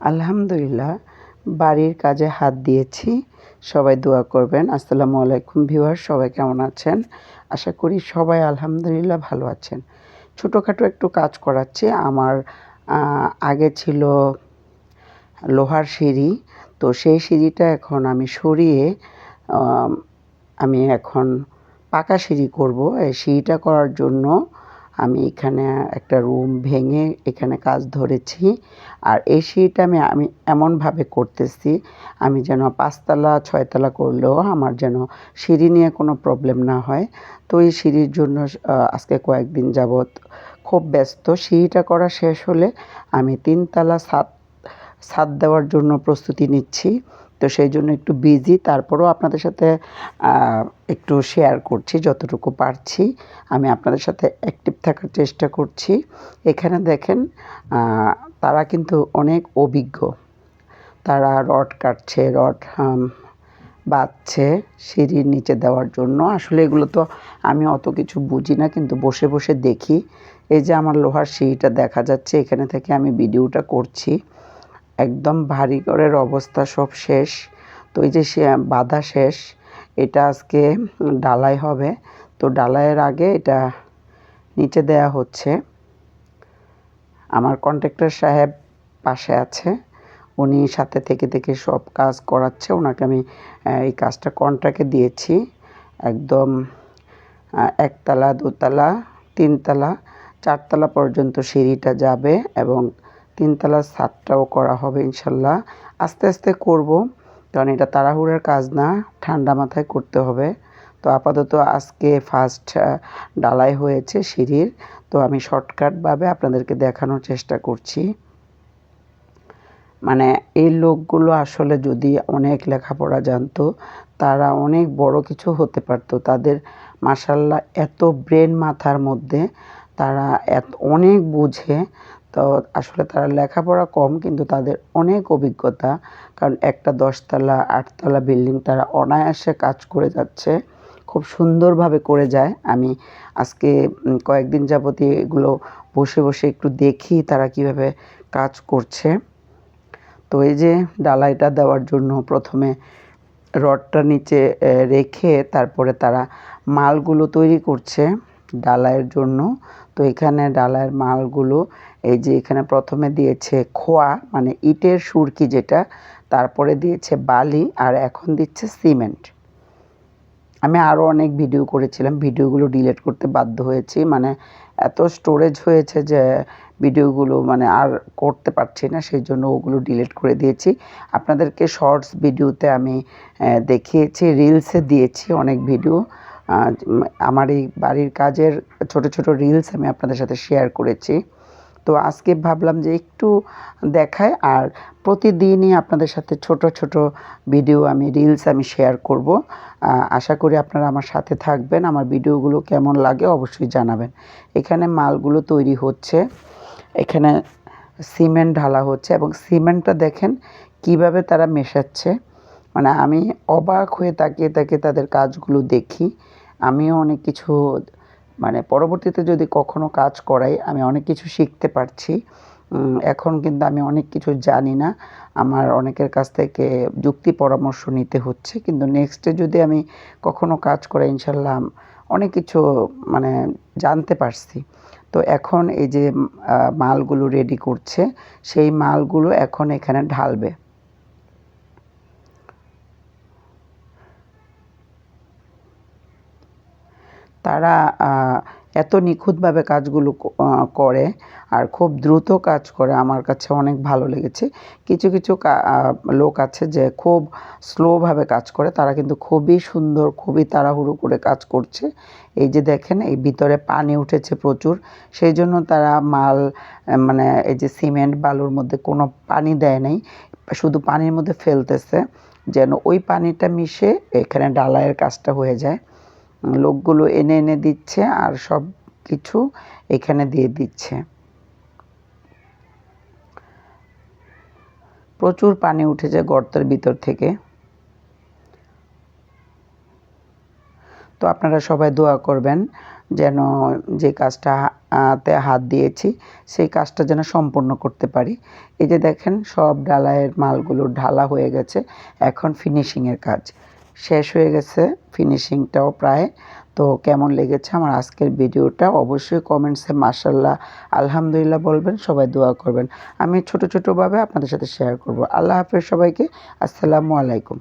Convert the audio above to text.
আলহামদুলিল্লাহ, বাড়ির কাজে হাত দিয়েছি। সবাই দোয়া করবেন। আসসালামু আলাইকুম ভিউয়ার সবাই কেমন আছেন? আশা করি সবাই আলহামদুলিল্লাহ ভালো আছেন। ছোটোখাটো একটু কাজ করাচ্ছি। আমার আগে ছিল লোহার সিঁড়ি। তো সেই সিঁড়িটা এখন আমি সরিয়ে আমি এখন পাকা সিঁড়ি করব। এই সিঁড়িটা করার জন্য আমি এখানে একটা রুম ভেঙে এখানে কাজ ধরেছি। আর এই সিঁড়িটা আমি আমি এমনভাবে করতেছি, আমি যেন পাঁচতলা, ছয়তলা করলেও আমার যেন সিঁড়ি নিয়ে কোনো প্রবলেম না হয়। তো এই সিঁড়ির জন্য আজকে কয়েকদিন যাবৎ খুব ব্যস্ত। সিঁড়িটা করা শেষ হলে আমি তিনতলা সাত ছাদ দেওয়ার জন্য প্রস্তুতি নিচ্ছি। তো সেই জন্য একটু বিজি তারপরেও আপনাদের সাথে একটু শেয়ার করছি যতটুকু পারছি। আমি আপনাদের সাথে অ্যাক্টিভ থাকার চেষ্টা করছি। এখানে দেখেন তারা কিন্তু অনেক অভিজ্ঞ। তারা রড কাটছে, রড বাঁধছে সিঁড়ির নিচে দেওয়ার জন্য। আসলে এগুলো তো আমি অত কিছু বুঝি না, কিন্তু বসে বসে দেখি। এই যে আমার লোহার সিঁড়িটা দেখা যাচ্ছে, এখানে থেকে আমি ভিডিওটা করছি। একদম ভারী করের অবস্থা সব শেষ। তো এই যে সে, বাধা শেষ, এটা আজকে ডালাই হবে। তো ডালাইয়ের আগে এটা নিচে দেয়া হচ্ছে। আমার কন্ট্রাক্টর সাহেব পাশে আছে। উনি সাথে থেকে থেকে সব কাজ করাচ্ছে। ওনাকে আমি এই কাজটা কন্ট্রাক্টে দিয়েছি। একদম একতলা, দোতলা, তিনতলা, চারতলা পর্যন্ত সিঁড়িটা যাবে এবং তিনতলা ছাদটাও করা হবে ইনশাল্লাহ। আস্তে আস্তে করব, কারণ এটা তাড়াহুড়োর কাজ না, ঠান্ডা মাথায় করতে হবে। তো আপাতত আজকে ফার্স্ট ডালাই হয়েছে সিঁড়ির, তো আমি শর্টকাটভাবে আপনাদেরকে দেখানোর চেষ্টা করছি। মানে এই লোকগুলো আসলে যদি অনেক লেখাপড়া জানতো, তারা অনেক বড় কিছু হতে পারতো। তাদের মাসাল্লাহ এত ব্রেন মাথার মধ্যে, তারা এত অনেক বুঝে তো আসলে তারা লেখাপড়া কম, কিন্তু তাদের অনেক অভিজ্ঞতা। কারণ একটা দশতলা, আটতলা বিল্ডিং তারা অনায়াসে কাজ করে যাচ্ছে, খুব সুন্দরভাবে করে যায়। আমি আজকে কয়েকদিন যাবতীয় এগুলো বসে বসে একটু দেখি তারা কীভাবে কাজ করছে। তো এই যে ডালাইটা দেওয়ার জন্য প্রথমে রডটা নিচে রেখে তারপরে তারা মালগুলো তৈরি করছে। ডালাইয়ের জন্য। তো এখানে ডালাইয়ের মালগুলো এই যে এখানে প্রথমে দিয়েছে খোয়া মানে ইটের সুরকি যেটা, তারপরে দিয়েছে বালি, আর এখন দিচ্ছে সিমেন্ট। আমি আরও অনেক ভিডিও করেছিলাম, ভিডিওগুলো ডিলিট করতে বাধ্য হয়েছি। মানে এত স্টোরেজ হয়েছে যে ভিডিওগুলো মানে আর করতে পারছি না, সেই জন্য ওগুলো ডিলিট করে দিয়েছি। আপনাদেরকে শর্টস ভিডিওতে আমি দেখিয়েছি, রিলসে দিয়েছি অনেক ভিডিও। আমার এই বাড়ির কাজের ছোট ছোট রিলস আমি আপনাদের সাথে শেয়ার করেছি। তো আজকে ভাবলাম যে একটু দেখায় আর প্রতিদিনই আপনাদের সাথে ছোট ছোট ভিডিও আমি রিলস আমি শেয়ার করব। আশা করি আপনারা আমার সাথে থাকবেন, আমার ভিডিওগুলো কেমন লাগে অবশ্যই জানাবেন। এখানে মালগুলো তৈরি হচ্ছে, এখানে সিমেন্ট ঢালা হচ্ছে এবং সিমেন্টটা দেখেন কীভাবে তারা মেশাচ্ছে। মানে আমি অবাক হয়ে তাকিয়ে তাকিয়ে তাদের কাজগুলো দেখি। আমিও অনেক কিছু মানে পরবর্তীতে যদি কখনো কাজ করাই, আমি অনেক কিছু শিখতে পারছি। এখন কিন্তু আমি অনেক কিছু জানি না। আমার অনেকের কাছ থেকে যুক্তি পরামর্শ নিতে হচ্ছে। কিন্তু নেক্সটে যদি আমি কখনো কাজ করাই ইনশাল্লাহ অনেক কিছু মানে জানতে পারছি। তো এখন এই যে মালগুলো রেডি করছে, সেই মালগুলো এখন এখানে ঢালবে। তারা এত নিখুঁতভাবে কাজগুলো করে আর খুব দ্রুত কাজ করে আমার কাছে অনেক ভালো লেগেছে। কিছু কিছু লোক আছে যে খুব স্লোভাবে কাজ করে, তারা কিন্তু খুবই সুন্দর, খুবই তাড়াহুড়ো করে কাজ করছে। এই যে দেখেন, এই ভিতরে পানি উঠেছে প্রচুর, সেই জন্য তারা মাল মানে এই যে সিমেন্ট, বালুর মধ্যে কোনো পানি দেয় নাই, শুধু পানির মধ্যে ফেলতেছে, যেন ওই পানিটা মিশে এখানে ডালাইয়ের কাজটা হয়ে যায়। লোকগুলো এনে এনে দিচ্ছে আর সব কিছু এখানে দিয়ে দিচ্ছে। প্রচুর পানি উঠেছে গর্তের ভিতর থেকে। তো আপনারা সবাই দোয়া করবেন যেন যে কাজটা তে হাত দিয়েছি, সেই কাজটা যেন সম্পূর্ণ করতে পারি। এই যে দেখেন সব ডালাইয়ের মালগুলো ঢালা হয়ে গেছে, এখন ফিনিশিংয়ের কাজ। শেষ হয়ে গেছে ফিনিশিংটাও প্রায়। তো কেমন লেগেছে আমার আজকের ভিডিওটা? অবশ্যই কমেন্টসে মাসাল্লাহ আলহামদুলিল্লাহ বলবেন, সবাই দোয়া করবেন। আমি ছোট ছোটোভাবে আপনাদের সাথে শেয়ার করব। আল্লাহ হাফেজ সবাইকে, আসসালামু আলাইকুম।